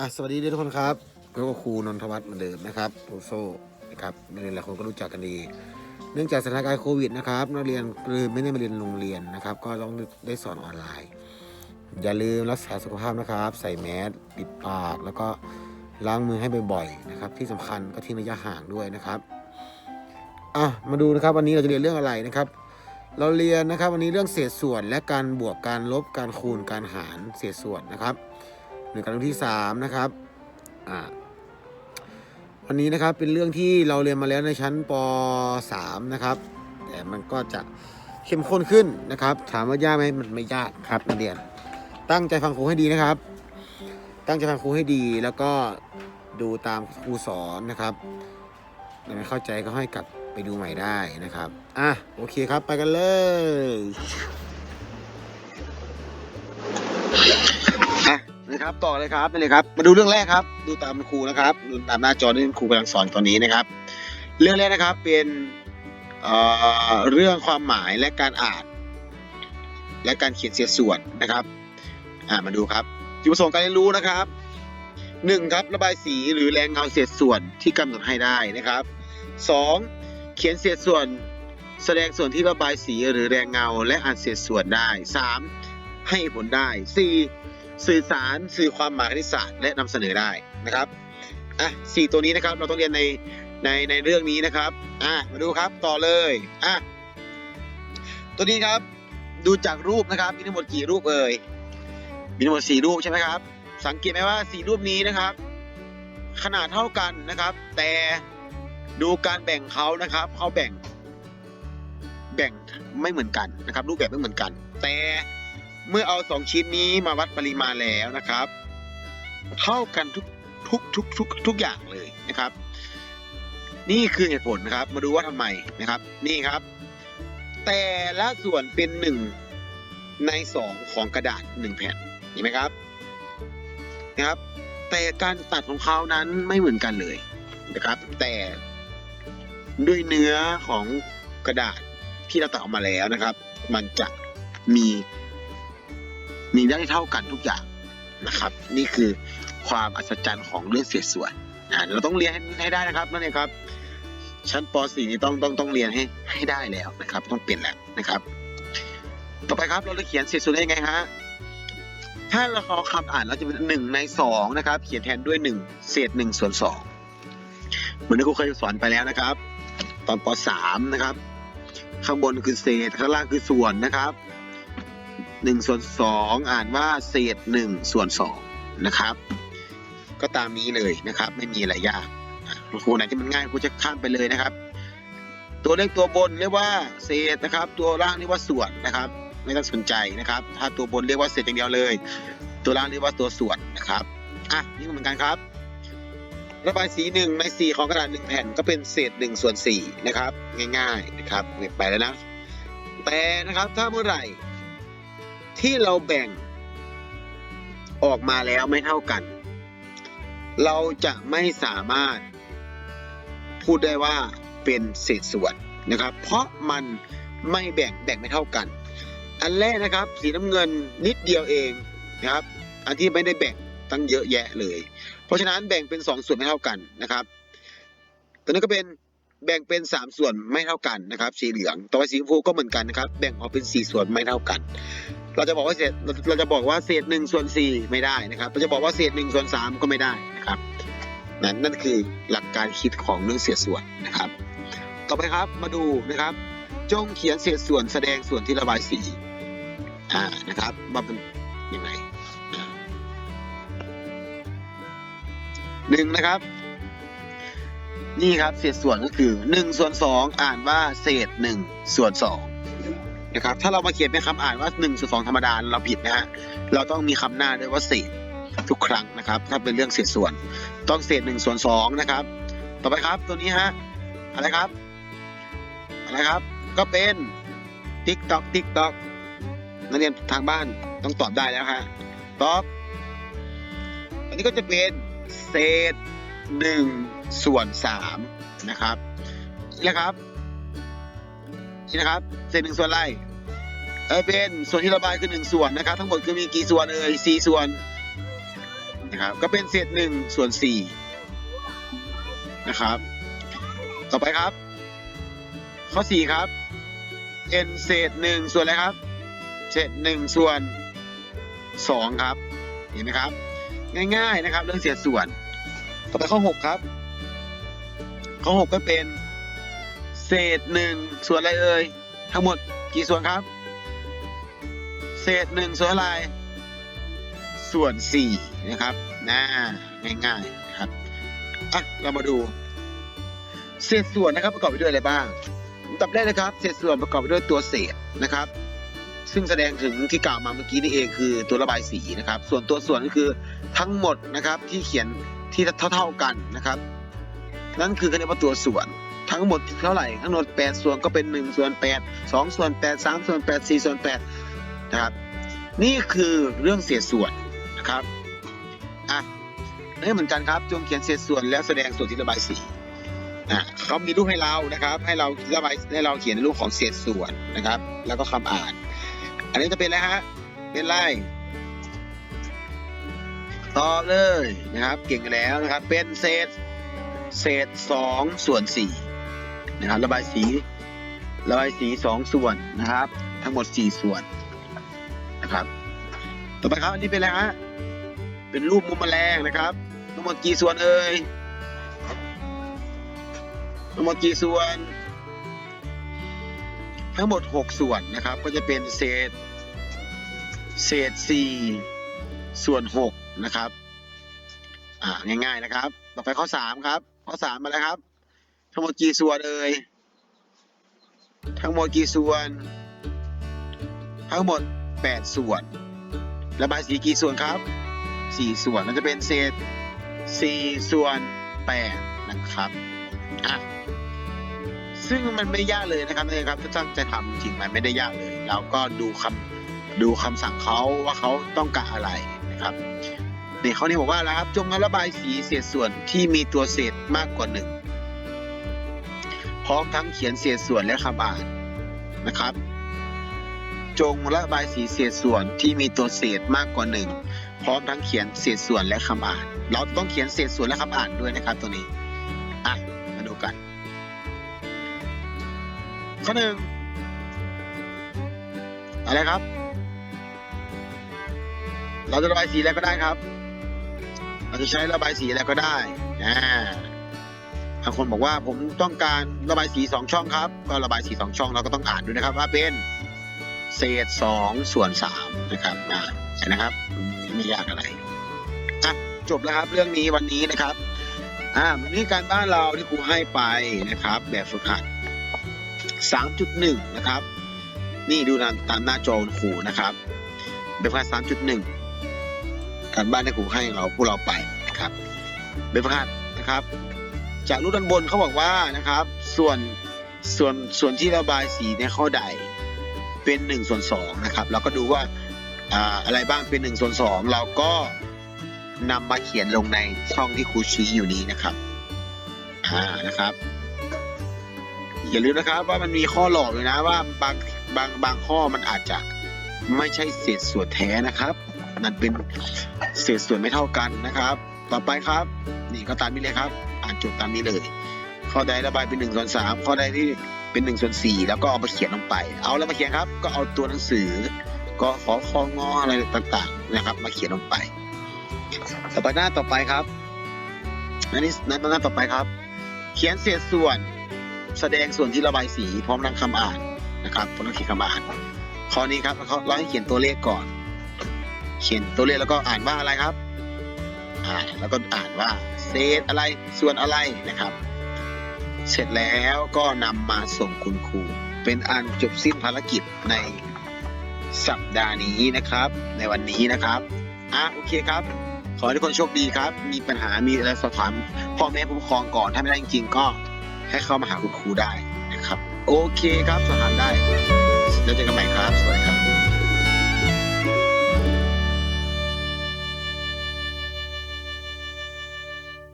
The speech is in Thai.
อะสวัสดีทุกคนครับพบกับครูนนทวัฒน์เหมือนเดิมนะครับครูโซนะครับนักเรียนหลายคนก็รู้จักกันดี เนื่องจากสถานการณ์โควิดนะครับนักเรียนคือไม่ได้มาเรียนโรงเรียนนะครับ ก็ต้องได้สอนออนไลน์ อย่าลืมรักษาสุขภาพนะครับ ใส่แมสปิดปากแล้วก็ล้างมือให้บ่อยๆนะครับ ที่สำคัญก็ทิ้งระยะห่างด้วยนะครับอะมาดูนะครับวันนี้เราจะเรียนเรื่องอะไรนะครับ เราเรียนนะครับวันนี้เรื่องเศษส่วนและการบวกการลบการคูณการหารเศษส่วนนะครับ หนึ่งการเรื่องที่สามนะครับอ่าวันนี้นะครับเป็นเรื่องที่เราเรียนมาแล้วในชั้นป .3 นะครับ แต่มันก็จะเข้มข้นขึ้นนะครับ ถามว่ายากไหมมันไม่ยากครับนักเรียน ตั้งใจฟังครูให้ดีนะครับ ตั้งใจฟังครูให้ดีแล้วก็ดูตามครูสอนนะครับถ้าไม่เข้าใจก็ให้กลับไปดูใหม่ได้นะครับ อะ โอเคครับ ไปกันเลย ครับต่อเลยครับไปเลยครับ มาดูเรื่องแรกครับ ดูตามครูนะครับดูตามหน้าจอที่ครูกำลังสอนตอนนี้นะครับ เรื่องแรกนะครับเป็นเเรื่องความหมายและการอ่าน และการเขียนเศษส่วนนะครับอ่ามาดูครับจุดประสงค์การเรียนรู้นะครับหนึ่งครับระบายสีหรือแรงเงาเศษส่วนที่กำหนดให้ได้นะครับสองเขียนเศษส่วน แสดงส่วนที่ระบายสีหรือแรงเงาและอ่านเศษส่วนได้สามให้ผลได้สี่ สื่อสารสื่อความหมายคณิตศาสตร์และนำเสนอได้นะครับอะสี่ตัวนี้นะครับเราต้องเรียนในในในเรื่องนี้นะครับอะมาดูครับต่อเลยอะตัวนี้ครับดูจากรูปนะครับมีทั้งหมดกี่รูปเอ่ยมีทั้งหมดสี่รูปใช่ไหมครับ สังเกตไหมว่าสี่รูปนี้นะครับ ขนาดเท่ากันนะครับ แต่ดูการแบ่งเขานะครับเขาแบ่งแบ่งไม่เหมือนกันนะครับ รูปแบบไม่เหมือนกัน แต่ เมื่อเอาสองชิ้นนี้มาวัดปริมาณแล้วนะครับ เท่ากันทุกทุกทุกทุกทุกอย่างเลยนะครับ นี่คือเหตุผลนะครับ มาดูว่าทำไมนะครับ นี่ครับ แต่ละส่วนเป็นหนึ่งในสองของกระดาษหนึ่งแผ่นเห็นไหมครับนะครับ แต่การตัดของเขานั้นไม่เหมือนกันเลยนะครับ แต่ด้วยเนื้อของกระดาษที่เราตัดออกมาแล้วนะครับ มันจะมี มีได้เท่ากันทุกอย่างนะครับ นี่คือความอัศจรรย์ของเรื่องเศษส่วนอ่าเราต้องเรียนให้ให้ได้นะครับนั่นเองครับ ชั้นป .4 นี่ต้องต้องต้องเรียนให้ให้ได้แล้วนะครับ ต้องเปลี่ยนแล้วนะครับ ต่อไปครับเราจะเขียนเศษส่วนได้ยังไงฮะถ้าเราเอคำอ่านเราจะเป็นหนึ่งในสองนะครับ เขียนแทนด้วยหนึ่งเศษหนึ่งส่วนสองเหมือนที่ครูเคยสอนไปแล้วนะครับ ตอนปสามนะครับ ข้างบนคือเศษข้างล่างคือส่วนนะครับ หนึ่งส่วนสองอ่านว่าเศษหนึ่งส่วนสองนะครับ ก็ตามนี้เลยนะครับ ไม่มีอะไรยากครูไหนที่มันง่ายครูจะข้ามไปเลยนะครับ ตัวเลขตัวบนเรียกว่าเศษนะครับ ตัวล่างเรียกว่าส่วนนะครับ ไม่ต้องสนใจนะครับ ถ้าตัวบนเรียกว่าเศษอย่างเดียวเลย ตัวล่างเรียกว่าตัวส่วนนะครับอะนี่เหมือนกันครับระบายสีหนึ่งในสี่ของกระดาษหนึ่งแผ่นก็เป็นเศษหนึ่งส่วนสี่นะครับ ง่ายๆนะครับไปแล้วนะ แต่นะครับถ้าเมื่อไหร่ ที่เราแบ่งออกมาแล้วไม่เท่ากัน เราจะไม่สามารถพูดได้ว่าเป็นเศษส่วนนะครับ เพราะมันไม่แบ่งแบ่งไม่เท่ากัน อันแรกนะครับ สีน้ำเงินนิดเดียวเองนะครับ อันที่ไม่ได้แบ่งตั้งเยอะแยะเลย เพราะฉะนั้นแบ่งเป็นสองส่วนไม่เท่ากันนะครับ ตัวนี้ก็เป็นแบ่งเป็นสามส่วนไม่เท่ากันนะครับ สีเหลือง ต่อไปสีชมพูก็เหมือนกันนะครับ แบ่งออกเป็นสี่ส่วนไม่เท่ากันเราจะบอกว่าเศษเราจะบอกว่าเศษหนึ่งส่วนสี่ไม่ได้นะครับ เราจะบอกว่าเศษหนึ่งส่วนสามก็ไม่ได้นะครับนั่นนั่นคือหลักการคิดของเรื่องเศษส่วนนะครับ ต่อไปครับมาดูนะครับ จงเขียนเศษส่วนแสดงส่วนที่ระบายสีอ่านะครับว่าเป็นยังไงหนึ่งนะครับ นี่ครับเศษส่วนก็คือหนึ่งส่วนสองอ่านว่าเศษหนึ่งส่วนสอง นะครับถ้าเรามาเขียนเป็นคำอ่านว่าหนึ่งส่วนสองธรรมดาเราผิดนะฮะเราต้องมีคำหน้าด้วยว่าเศษทุกครั้งนะครับ ถ้าเป็นเรื่องเศษส่วน ต้องเศษหนึ่งส่วนสองนะครับ ต่อไปครับตัวนี้ฮะอะไรครับอะไรครับ ก็เป็นติ๊กตอกติ๊กตอกนักเรียนทางบ้านต้องตอบได้แล้วฮะตอบอันนี้ก็จะเป็นเศษหนึ่งส่วนสามนะครับนี่นะครับ นี่นะครับเศษหนึ่งส่วนอะไรเออเป็นส่วนที่ระบายคือหนึ่งส่วนนะครับ ทั้งหมดคือมีกี่ส่วนเอ่ยสี่ส่วนนะครับก็เป็นเศษหนึ่งส่วนสี่นะครับ ต่อไปครับ ข้อสี่ครับเป็นเศษหนึ่งส่วนอะไรครับ เศษหนึ่งส่วนสองครับ เห็นไหมครับ ง่ายๆนะครับ เรื่องเศษส่วน ต่อไปข้อหกครับ ข้อหกก็เป็น เศษหนึ่งส่วนอะไรเอ่ยทั้งหมดกี่ส่วนครับ เศษหนึ่งส่วนอะไร ส่วนสี่นะครับน่าง่ายๆนะครับอะเรามาดู เศษส่วนนะครับประกอบไปด้วยอะไรบ้างอันดับแรกนะครับ เศษส่วนประกอบไปด้วยตัวเศษนะครับ ซึ่งแสดงถึงที่กล่าวมาเมื่อกี้นี่เองคือตัวระบายสีนะครับ ส่วนตัวส่วนก็คือทั้งหมดนะครับที่เขียนที่เท่าๆกันนะครับ นั่นคือเขาเรียกว่าตัวส่วน ทั้งหมดเท่าไหร่ทั้งหมด8ส่วนก็เป็น1ส่วน8 2ส่วน8 3ส่วน8 4ส่วน8นะครับนี่คือเรื่องเศษส่วนนะครับอะนี่เหมือนกันครับจงเขียนเศษส่วนแล้วแสดงส่วนที่ระบายสีอะเขามีรูปให้เรานะครับ ให้เราระบายให้เราเขียนในรูปของเศษส่วนนะครับ แล้วก็คำอ่าน อันนี้จะเป็นอะไรฮะเป็นไรต่อเลยนะครับ เก่งแล้วนะครับ เป็นเศษเศษสองส่วนสี่ นะครับ ระบายสีระบายสีสองส่วนนะครับ ทั้งหมดสี่ส่วนนะครับ ต่อไปครับอันนี้เป็นอะไรฮะเป็นรูปมุมแมลงนะครับทั้งหมดกี่ส่วนเอ่ยทั้งหมดกี่ส่วน ทั้งหมด 6 ส่วนนะครับ ก็จะเป็นเศษ เศษ 4 ส่วน 6 นะครับ อ่าง่ายๆนะครับ ต่อไปข้อ 3 ครับ ข้อ3มาแล้วครับ ทั้งหมดกี่ส่วนเอ่ย ทั้งหมดกี่ส่วน ทั้งหมด 8 ส่วน ระบายสีกี่ส่วนครับ 4 ส่วนมันจะเป็นเศษ 4 ส่วน 8 นะครับอะซึ่งมันไม่ยากเลยนะครับนี่ครับถ้าตั้งใจทำจริงมันไม่ได้ยากเลย เราก็ดูคำดูคำสั่งเขาว่าเขาต้องการอะไรนะครับเนี่เขานี่บอกว่าแล้วครับจงระบายสีเศษส่วนที่มีตัวเศษมากกว่าหนึ่ง ร้อมทั้งเขียนเศษส่วนและคำอ่านนะครับ จงระบายสีเศษส่วนที่มีตัวเศษมากกว่าหนึ่งพร้อมทั้งเขียนเศษส่วนและคำอ่าน เราต้องเขียนเศษส่วนและคำอ่านด้วยนะครับตัวนี้อะมาดูกัน ข้อหนึ่งอะไรครับ เราจะระบายสีอะไรก็ได้ครับ เราจะใช้ระบายสีอะไรก็ได้นะ บางคนบอกว่าผมต้องการระบายสีสองช่องครับ ก็ระบายสีสองช่องเราก็ต้องอ่านด้วยนะครับ ว่าเป็นเศษสองส่วนสามนะครับอ่าเห็นนะครับไม่ยากอะไรอะจบแล้วครับเรื่องนี้วันนี้นะครับอ่าวันนี้การบ้านเราที่ครูให้ไปนะครับ แบบฝึกหัด3.1นะครับ นี่ดูตามหน้าจอครูนะครับแบบฝึกหัด3.1การบ้านที่ครูให้เราพวกเราไปนะครับแบบฝึกหัดนะครับ จากรูปด้านบนเขาบอกว่านะครับ ส่วนส่วนส่วนที่ระบายสีในข้อใดเป็น1ส่วน2นะครับเราก็ดูว่าอ่าอะไรบ้างเป็น1ส่วน2เราก็นำมาเขียนลงในช่องที่ครูชี้อยู่นี้นะครับอ่านะครับอย่าลืมนะครับว่ามันมีข้อหลอกเลยนะว่าบางบางบางข้อมันอาจจะไม่ใช่เศษส่วนแท้นะครับ มันเป็นเศษส่วนไม่เท่ากันนะครับ ต่อไปครับ นี่ก็ตามนี้เลยครับ อ่านโจทย์ตามนี้เลย ข้อใดระบายเป็นหนึ่งส่วนสามข้อใดที่เป็นหนึ่งส่วนสี่แล้วก็เอามาเขียนลงไป เอาแล้วมาเขียนครับ ก็เอาตัวหนังสือ ก็ขอคองออะไรต่างๆนะครับ มาเขียนลงไป ต่อไปหน้าต่อไปครับอันนี้หน้าหน้าต่อไปครับ เขียนเศษส่วนแสดงส่วนที่ระบายสีพร้อมทั้งคำอ่านนะครับพร้อมทั้งเขียนคำอ่าน ข้อนี้ครับเขาเราให้เขียนตัวเลขก่อน เขียนตัวเลขแล้วก็อ่านว่าอะไรครับ อ่าแล้วก็อ่านว่าเศษอะไรส่วนอะไรนะครับ เสร็จแล้วก็นำมาส่งคุณครู เป็นอันจบสิ้นภารกิจในสัปดาห์นี้นะครับ ในวันนี้นะครับอะโอเคครับ ขอให้ทุกคนโชคดีครับ มีปัญหามีอะไรสอบถามพ่อแม่ผู้ปกครองก่อนถ้าไม่ได้จริงๆก็ให้เข้ามาหาคุณครูได้นะครับ โอเคครับสอบถามได้แล้วเจอกันใหม่ครับสวัสดีครับ